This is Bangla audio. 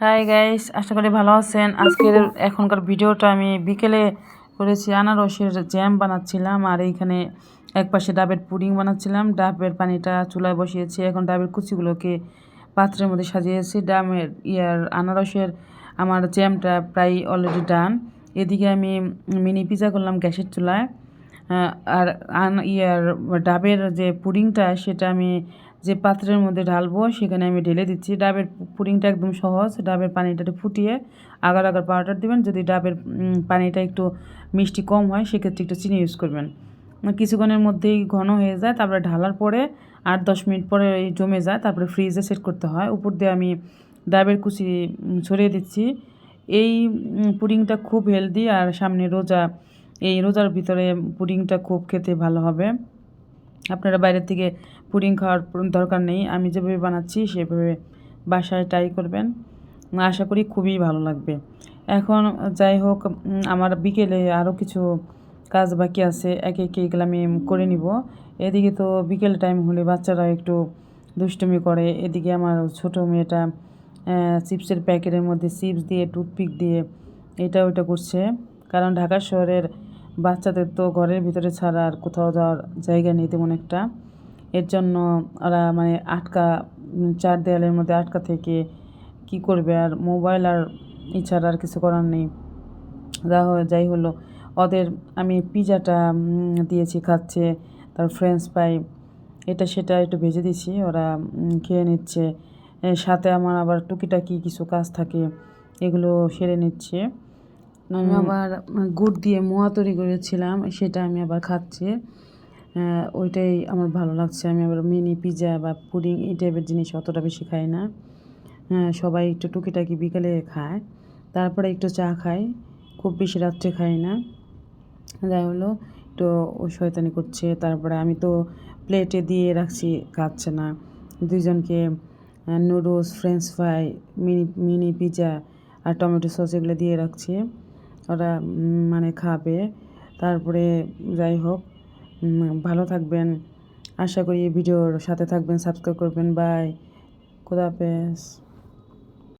হাই গাইস আশা করি ভালো আছেন। আজকের এখনকার ভিডিওটা আমি বিকেলে করেছি, আনারসের জ্যাম বানাচ্ছিলাম আর এইখানে এক পাশে ডাবের পুডিং বানাচ্ছিলাম। ডাবের পানিটা চুলায় বসিয়েছি, এখন ডাবের কুচিগুলোকে পাত্রের মধ্যে সাজিয়েছি। ডামের ইয়ার আনারসের আমার জ্যামটা প্রায় অলরেডি ডান এদিকে আমি মিনি পিজা করলাম গ্যাসের চুলায়। আর আন ইয়ার ডাবের যে পুডিংটা সেটা আমি যে পাত্রের মধ্যে ঢালবো সেখানে আমি ঢেলে দিচ্ছি। ডাবের পুডিংটা একদম সহজ। ডাবের পানিটা ফুটিয়ে আগার আগার পাউডার দিবেন। যদি ডাবের পানিটা একটু মিষ্টি কম হয় সেক্ষেত্রে একটু চিনি ইউজ করবেন। কিছুক্ষণের মধ্যেই ঘন হয়ে যায়। তারপরে ঢালার পরে আট দশ মিনিট পরে জমে যায়। তারপরে ফ্রিজে সেট করতে হয়। উপর দিয়ে আমি ডাবের কুচি ছড়িয়ে দিচ্ছি। এই পুডিংটা খুব হেলদি আর সামনে রোজা এই রোজার ভিতরে পুডিংটা খুব খেতে ভালো হবে। আপনারা বাইরের থেকে পুডিং খাওয়ার দরকার নেই। আমি যেভাবে বানাচ্ছি, সেভাবে বাসায় ট্রাই করবেন। আশা করি খুবই ভালো লাগবে। এখন যাই হোক আমার বিকেলে আরও কিছু কাজ বাকি আছে। একে একে এগুলো আমি করে নিব। এদিকে তো বিকেল টাইম হলে বাচ্চারা একটু দুষ্টুমি করে। এদিকে আমার ছোট মেয়েটা চিপসের প্যাকেটের মধ্যে চিপস দিয়ে, টুথপিক দিয়ে এটা ওইটা করছে। কারণ ঢাকা শহরের বাচ্চাদের তো ঘরের ভিতরে ছাড়া আর কোথাও যাওয়ার জায়গা নেই তেমন একটা। এর জন্য ওরা মানে আটকা, চার দেয়ালের মধ্যে আটকা থেকে কি করবে আর মোবাইল আর এছাড়া আর কিছু করার নেই। যা যাই হলো, ওদের আমি পিজাটা দিয়েছি, খাচ্ছে, তার ফ্রেঞ্চ ফ্রাই এটা সেটা একটু ভেজে দিছি ওরা খেয়ে নিচ্ছে। সাথে আমার আবার টুকিটাকি কিছু কাজ থাকে, এগুলো সেরে নিচ্ছে। আমি আবার গুড় দিয়ে মোয়া তৈরি করেছিলাম সেটা আমি আবার খাচ্ছি। ওইটাই আমার ভালো লাগছে। আমি আবার মিনি পিজা বা পুডিং এই টাইপের জিনিস অতটা বেশি খাই না। হ্যাঁ সবাই একটু টুকিটাকি বিকেলে খায়। তারপরে একটু চা খাই। খুব বেশি রাত্রে খাই না। যাই হলো একটু ও শয়তানি করছে। তারপরে আমি তো প্লেটে দিয়ে রাখছি খাচ্ছে না। দুইজনকে noodles French fry mini mini pizza আর টমেটো সস এগুলো দিয়ে রাখছি। ওরা মানে খাবে। তারপরে যাই হোক ভালো থাকবেন। আশা করি ভিডিওর সাথে থাকবেন, সাবস্ক্রাইব করবেন। বাই। খুদাফেজ